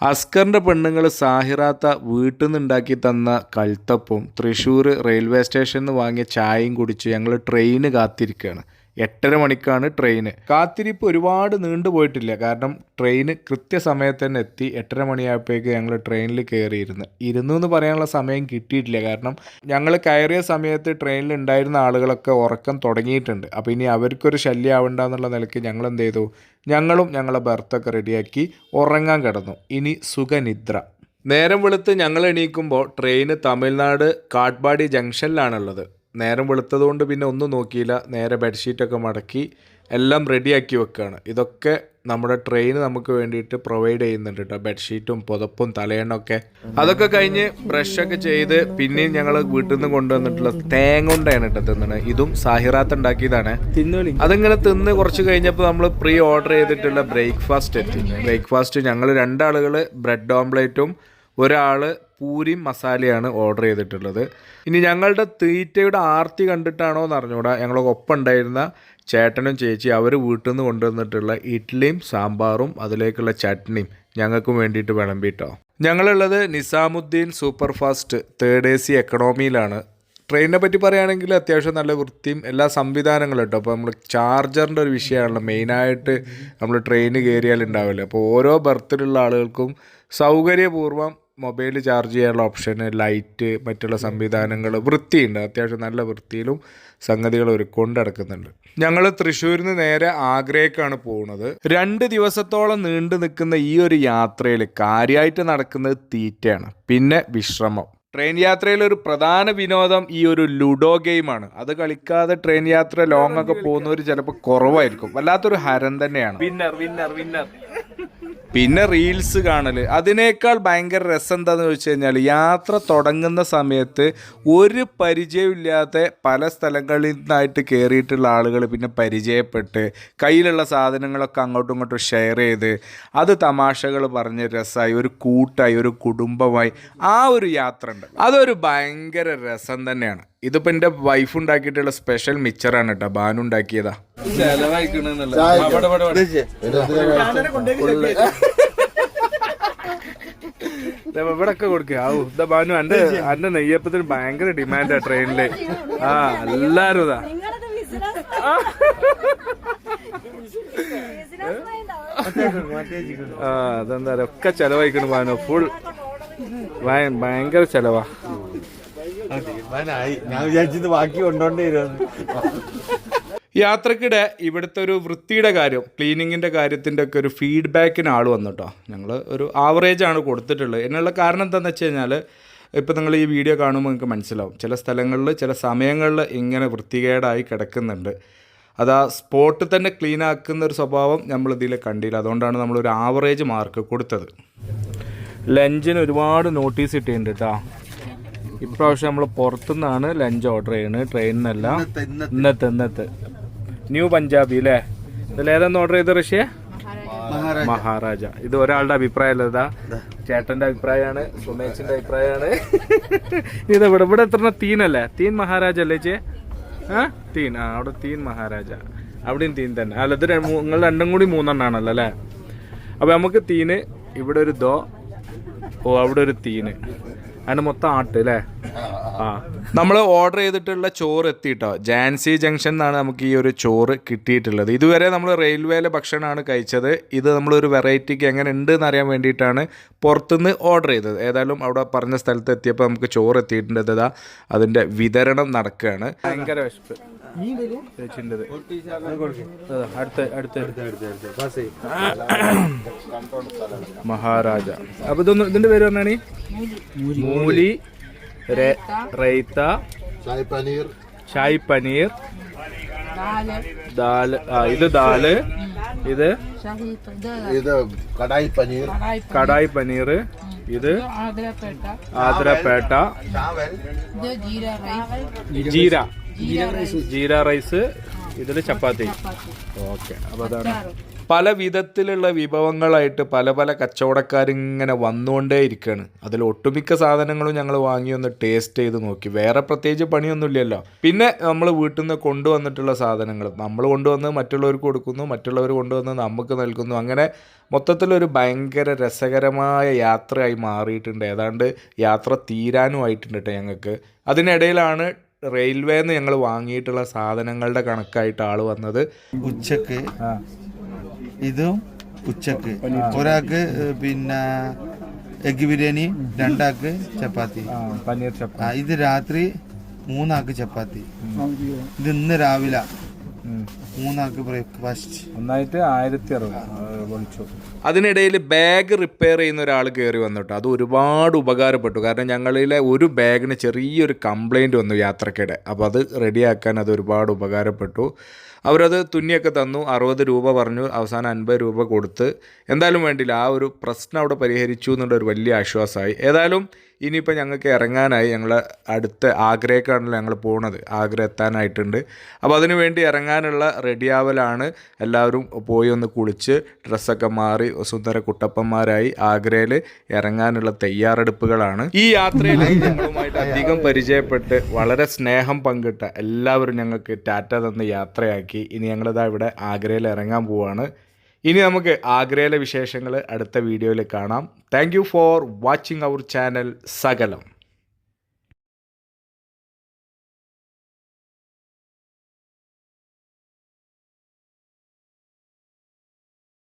അസ്കറിന്റെ പെണ്ണുങ്ങൾ സാഹിറാത്ത വീട്ടിൽ നിന്ന് ഉണ്ടാക്കി തന്ന കൽത്തപ്പും തൃശ്ശൂർ റെയിൽവേ സ്റ്റേഷനിൽ നിന്ന് വാങ്ങിയ ചായയും കുടിച്ച് ഞങ്ങൾ ട്രെയിന് കാത്തിരിക്കുകയാണ്. എട്ടര മണിക്കാണ് ട്രെയിന്. കാത്തിരിപ്പ് ഒരുപാട് നീണ്ടു പോയിട്ടില്ല. കാരണം ട്രെയിന് കൃത്യസമയത്ത് തന്നെ എത്തി. എട്ടര മണിയായപ്പോഴേക്ക് ഞങ്ങൾ ട്രെയിനിൽ കയറിയിരുന്നു. ഇരുന്നു എന്ന് പറയാനുള്ള സമയം കിട്ടിയിട്ടില്ല. കാരണം ഞങ്ങൾ കയറിയ സമയത്ത് ട്രെയിനിൽ ഉണ്ടായിരുന്ന ആളുകളൊക്കെ ഉറക്കം തുടങ്ങിയിട്ടുണ്ട്. അപ്പോൾ ഇനി അവർക്കൊരു ശല്യം ആവണ്ട എന്നുള്ള നിലയ്ക്ക് ഞങ്ങൾ എന്ത് ചെയ്തു? ഞങ്ങളും ഞങ്ങളെ ബർത്തൊക്കെ റെഡിയാക്കി ഉറങ്ങാൻ കിടന്നു. ഇനി സുഖനിദ്ര. നേരം വെളുത്ത് ഞങ്ങൾ എണീക്കുമ്പോൾ ട്രെയിന് തമിഴ്നാട് കാട്ട്പാടി ജംഗ്ഷനിലാണുള്ളത്. നേരം വെളുത്തതുകൊണ്ട് പിന്നെ ഒന്നും നോക്കിയില്ല. നേരെ ബെഡ്ഷീറ്റൊക്കെ മടക്കി എല്ലാം റെഡിയാക്കി വെക്കുകയാണ് ഇതൊക്കെ നമ്മുടെ ട്രെയിൻ നമുക്ക് വേണ്ടിയിട്ട് പ്രൊവൈഡ് ചെയ്യുന്നുണ്ട് കേട്ടോ ബെഡ്ഷീറ്റും പുതപ്പും തലയണ്ണൊക്കെ. അതൊക്കെ കഴിഞ്ഞ് ബ്രഷൊക്കെ ചെയ്ത് പിന്നെയും ഞങ്ങൾ വീട്ടിൽ നിന്ന് കൊണ്ടുവന്നിട്ടുള്ള തേങ്ങ കൊണ്ടാണ് കേട്ടോ തിന്നണത് ഇതും സാഹിറാത്ത് ഉണ്ടാക്കിയതാണ്. അതിങ്ങനെ തിന്ന് കുറച്ച് കഴിഞ്ഞപ്പോൾ നമ്മൾ പ്രീ ഓർഡർ ചെയ്തിട്ടുള്ള ബ്രേക്ക്ഫാസ്റ്റ് എത്തി. ബ്രേക്ക്ഫാസ്റ്റ് ഞങ്ങൾ രണ്ടാളുകൾ ബ്രെഡ് ഓംപ്ലേറ്റും ഒരാൾ പൂരിയും മസാലയാണ് ഓർഡർ ചെയ്തിട്ടുള്ളത്. ഇനി ഞങ്ങളുടെ തീറ്റയുടെ ആർത്തി കണ്ടിട്ടാണോ എന്ന് അറിഞ്ഞുകൂടാ. ഞങ്ങളൊക്കെ ഒപ്പം ഉണ്ടായിരുന്ന ചേട്ടനും ചേച്ചി അവർ വീട്ടിൽ നിന്ന് കൊണ്ടുവന്നിട്ടുള്ള ഇഡ്ഡലിയും സാമ്പാറും അതിലേക്കുള്ള ചട്നിയും ഞങ്ങൾക്കും വേണ്ടിയിട്ട് വിളമ്പിട്ടോ. ഞങ്ങളുള്ളത് Nizamuddin super fast third A C എക്കണോമിയിലാണ് ട്രെയിനിനെ പറ്റി പറയുകയാണെങ്കിൽ അത്യാവശ്യം നല്ല വൃത്തിയും എല്ലാ സംവിധാനങ്ങളും കേട്ടോ അപ്പോൾ നമ്മൾ ചാർജറിന്റെ ഒരു വിഷയമാണല്ലോ മെയിനായിട്ട് നമ്മൾ ട്രെയിന് കയറിയാൽ ഉണ്ടാവില്ല അപ്പോൾ ഓരോ ബർത്തിലുള്ള ആളുകൾക്കും സൗകര്യപൂർവം മൊബൈൽ ചാർജ് ചെയ്യാനുള്ള ഓപ്ഷൻ ലൈറ്റ് മറ്റുള്ള സംവിധാനങ്ങൾ വൃത്തിയുണ്ട്. അത്യാവശ്യം നല്ല വൃത്തിയിലും സംഗതികൾ ഒരുക്കൊണ്ട് നടക്കുന്നുണ്ട്. ഞങ്ങൾ തൃശ്ശൂരിൽ നിന്ന് നേരെ ആഗ്രയ്ക്കാണ് പോകുന്നത് രണ്ട് ദിവസത്തോളം നീണ്ടു നിൽക്കുന്ന ഈ ഒരു യാത്രയിൽ കാര്യമായിട്ട് നടക്കുന്നത് തീറ്റയാണ്. പിന്നെ വിശ്രമം. ട്രെയിൻ യാത്രയിലെ ഒരു പ്രധാന വിനോദം ഈ ഒരു ലുഡോ ഗെയിമാണ്. അത് കളിക്കാതെ ട്രെയിൻ യാത്ര ലോങ് ഒക്കെ പോകുന്നവർ ചിലപ്പോൾ കുറവായിരിക്കും. വല്ലാത്തൊരു ഹരം തന്നെയാണ്. വിന്നർ വിന്നർ വിന്നർ പിന്നെ റീൽസ് കാണൽ അതിനേക്കാൾ ഭയങ്കര രസം എന്താന്ന് ചോദിച്ചു കഴിഞ്ഞാൽ യാത്ര തുടങ്ങുന്ന സമയത്ത് ഒരു പരിചയമില്ലാത്ത പല സ്ഥലങ്ങളിൽ നിന്നായിട്ട് കയറിയിട്ടുള്ള ആളുകൾ പിന്നെ പരിചയപ്പെട്ട് കയ്യിലുള്ള സാധനങ്ങളൊക്കെ അങ്ങോട്ടും ഇങ്ങോട്ടും ഷെയർ ചെയ്ത് അത് തമാശകൾ പറഞ്ഞ് രസമായി ഒരു കൂട്ടായി ഒരു കുടുംബമായി ആ ഒരു യാത്ര ഉണ്ട്. അതൊരു ഭയങ്കര രസം തന്നെയാണ്. ഇതിപ്പോൾ എന്റെ വൈഫ് ഉണ്ടാക്കിയിട്ടുള്ള സ്പെഷ്യൽ മിച്ചറാണ് കേട്ടോ ബാനു ഉണ്ടാക്കിയതാ. ഇവിടൊക്കെ കൊടുക്കുക ഔ ഇതാ ബാനു എന്റെ എന്റെ നെയ്യപ്പത്തിന് ഭയങ്കര ഡിമാൻഡാ ട്രെയിനിൽ ആ എല്ലാരും ഇതാ. ആ അതെന്താ ഒക്കെ ചെലവഴിക്കണു ബാനു. ഫുൾ ഭയങ്കര ചെലവാ. ഞാൻ വിചാരിച്ചത് ബാക്കി കൊണ്ടോണ്ടേ യാത്രക്കിടെ ഇവിടുത്തെ ഒരു വൃത്തിയുടെ കാര്യം ക്ലീനിങ്ങിന്റെ കാര്യത്തിന്റെ ഒക്കെ ഒരു ഫീഡ്ബാക്കിന് ആൾ വന്നിട്ടോ കേട്ടോ ഞങ്ങൾ ഒരു ആവറേജ് ആണ് കൊടുത്തിട്ടുള്ളത്. എന്നുള്ള കാരണം എന്താണെന്ന് വെച്ച് കഴിഞ്ഞാൽ ഇപ്പം നിങ്ങൾ ഈ വീഡിയോ കാണുമ്പോൾ നിങ്ങൾക്ക് മനസ്സിലാവും. ചില സ്ഥലങ്ങളിൽ ചില സമയങ്ങളിൽ ഇങ്ങനെ വൃത്തികേടായി കിടക്കുന്നുണ്ട്. അത് ആ സ്പോട്ടിൽ തന്നെ ക്ലീൻ ആക്കുന്ന ഒരു സ്വഭാവം നമ്മൾ ഇതിൽ കണ്ടില്ല. അതുകൊണ്ടാണ് നമ്മൾ ഒരു ആവറേജ് മാർക്ക് കൊടുത്തത്. ലഞ്ചിന് ഒരുപാട് നോട്ടീസ് ഇട്ടിട്ടുണ്ട് കേട്ടോ ഇപ്രാവശ്യം നമ്മൾ പുറത്തുനിന്നാണ് ലഞ്ച് ഓർഡർ ചെയ്യുന്നത് ട്രെയിനിൽ നിന്നല്ല. ഇന്നത്തെ ഇന്നത്തെ. ന്യൂ പഞ്ചാബി അല്ലേ ഇതിലേതെന്ന് ഓർഡർ ചെയ്ത് റഷ്യ മഹാരാജ. ഇത് ഒരാളുടെ അഭിപ്രായം ഇതാ. ചേട്ടന്റെ അഭിപ്രായമാണ് സുമേഷിന്റെ അഭിപ്രായമാണ്. ഇത് ഇവിടെ ഇവിടെ എത്ര തീനല്ലേ തീൻ മഹാരാജ അല്ലേ ചേ ആ? തീൻ. ആ അവിടെ തീൻ മഹാരാജ. അവിടെയും തീൻ തന്നെ. അല്ല ഇത് നിങ്ങൾ രണ്ടും കൂടി മൂന്നെണ്ണാണല്ലോ അല്ലേ? അപ്പൊ നമുക്ക് തീന് ഇവിടെ ഒരു ദോ ഓ അവിടെ ഒരു തീന്. അതിന് മൊത്തം ആട്ട് അല്ലേ ആ. നമ്മൾ ഓർഡർ ചെയ്തിട്ടുള്ള ചോറ് എത്തിയിട്ടോ? ജാൻസി ജംഗ്ഷൻ എന്നാണ് നമുക്ക് ഈ ഒരു ചോറ് കിട്ടിയിട്ടുള്ളത്. ഇതുവരെ നമ്മൾ റെയിൽവേയിലെ ഭക്ഷണമാണ് കഴിച്ചത്. ഇത് നമ്മളൊരു വെറൈറ്റിക്ക് എങ്ങനെ ഉണ്ട് എന്ന് അറിയാൻ വേണ്ടിയിട്ടാണ് പുറത്തുനിന്ന് ഓർഡർ ചെയ്തത്. ഏതായാലും അവിടെ പറഞ്ഞ സ്ഥലത്ത് എത്തിയപ്പോൾ നമുക്ക് ചോറ് എത്തിയിട്ടുണ്ട്. അതിന്റെ വിതരണം നടക്കുകയാണ്. ഭയങ്കര വിശപ്പ്. അടുത്ത അടുത്ത. മഹാരാജ. അപ്പൊ ഇതൊന്ന് ഇതിന്റെ പേര് പറഞ്ഞാണി മൂലി. റൈത്ത ചായ് പനീർ. ഷായ് പനീർ. ദാൽ. ആ ഇത് ദാൽ. ഇത്? ഇത് കടായി പനീർ. കടായി പനീർ. ഇത്? ആതിരപ്പേട്ട. ചാവൽ. ജീര. ജീര റൈസ്. ഇതിൽ ചപ്പാത്തി. ഓക്കെ അപ്പോൾ അതാണ്. പല വിധത്തിലുള്ള വിഭവങ്ങളായിട്ട് പല പല കച്ചവടക്കാരിങ്ങനെ വന്നുകൊണ്ടേ ഇരിക്കുകയാണ് അതിൽ ഒട്ടുമിക്ക സാധനങ്ങളും ഞങ്ങൾ വാങ്ങി ഒന്ന് ടേസ്റ്റ് ചെയ്ത് നോക്കി. വേറെ പ്രത്യേകിച്ച് പണിയൊന്നുമില്ലല്ലോ. പിന്നെ നമ്മൾ വീട്ടിൽ നിന്ന് കൊണ്ടുവന്നിട്ടുള്ള സാധനങ്ങൾ. നമ്മൾ കൊണ്ടുവന്ന് മറ്റുള്ളവർക്ക് കൊടുക്കുന്നു മറ്റുള്ളവർ കൊണ്ടുവന്ന് നമുക്ക് നൽകുന്നു. അങ്ങനെ മൊത്തത്തിലൊരു ഭയങ്കര രസകരമായ യാത്രയായി മാറിയിട്ടുണ്ട്. ഏതാണ്ട് യാത്ര തീരാനും ആയിട്ടുണ്ട് കേട്ടോ ഞങ്ങൾക്ക്. അതിനിടയിലാണ് റെയിൽവേന്ന് ഞങ്ങൾ വാങ്ങിയിട്ടുള്ള സാധനങ്ങളുടെ കണക്കായിട്ട് ആൾ വന്നത്. ഉച്ചയ്ക്ക്. ഇതും ഉച്ചയ്ക്ക്. ഒരാൾക്ക് പിന്നെ എഗ് ബിരിയാണി രണ്ടാൾക്ക് ചപ്പാത്തി. പനീർ ചപ്പാത്തി. ഇത് രാത്രി മൂന്നാൾക്ക് ചപ്പാത്തി. ഇത് ഇന്ന് രാവിലെ മൂന്നാൾക്ക് ബ്രേക്ക്ഫാസ്റ്റ്. ഒന്നായിട്ട് ആയിരത്തി അറുപത്. അതിനിടയിൽ ബാഗ് റിപ്പയർ ചെയ്യുന്ന ഒരാൾ കയറി വന്നിട്ട്. അത് ഒരുപാട് ഉപകാരപ്പെട്ടു. കാരണം ഞങ്ങളിലെ ഒരു ബാഗിന് ചെറിയൊരു കംപ്ലൈന്റ് വന്നു യാത്രക്കിടെ. അപ്പോൾ അത് റെഡിയാക്കാൻ അത് ഒരുപാട് ഉപകാരപ്പെട്ടു. അവരത് തുന്നിയൊക്കെ തന്നു. അറുപത് രൂപ പറഞ്ഞു. അവസാനം അൻപത് രൂപ കൊടുത്ത്. എന്തായാലും വേണ്ടില്ല ആ ഒരു പ്രശ്നം അവിടെ പരിഹരിച്ചു എന്നുള്ളൊരു വലിയ ആശ്വാസമായി. ഏതായാലും ഇനിയിപ്പോൾ ഞങ്ങൾക്ക് ഇറങ്ങാനായി ഞങ്ങൾ അടുത്ത ആഗ്രഹക്കാണല്ലോ ഞങ്ങൾ പോണത്. ആഗ്ര എത്താനായിട്ടുണ്ട്. അപ്പോൾ അതിനു വേണ്ടി ഇറങ്ങാനുള്ള റെഡിയാവലാണ്. എല്ലാവരും പോയി ഒന്ന് കുളിച്ച് ഡ്രസ്സൊക്കെ മാറി സുന്ദര കുട്ടപ്പന്മാരായി ആഗ്രയിൽ ഇറങ്ങാനുള്ള തയ്യാറെടുപ്പുകളാണ്. ഈ യാത്രയിൽ ഞങ്ങളുമായിട്ട് അധികം പരിചയപ്പെട്ട് വളരെ സ്നേഹം പങ്കിട്ട എല്ലാവരും ഞങ്ങൾക്ക് ടാറ്റ തന്ന് യാത്രയാക്കി. ഇനി ഞങ്ങളിതാ ഇവിടെ ആഗ്രയിൽ ഇറങ്ങാൻ പോവാണ്. ഇനി നമുക്ക് ആഗ്രയിലെ വിശേഷങ്ങൾ അടുത്ത വീഡിയോയിൽ കാണാം. Thank for watching our channel സകലം.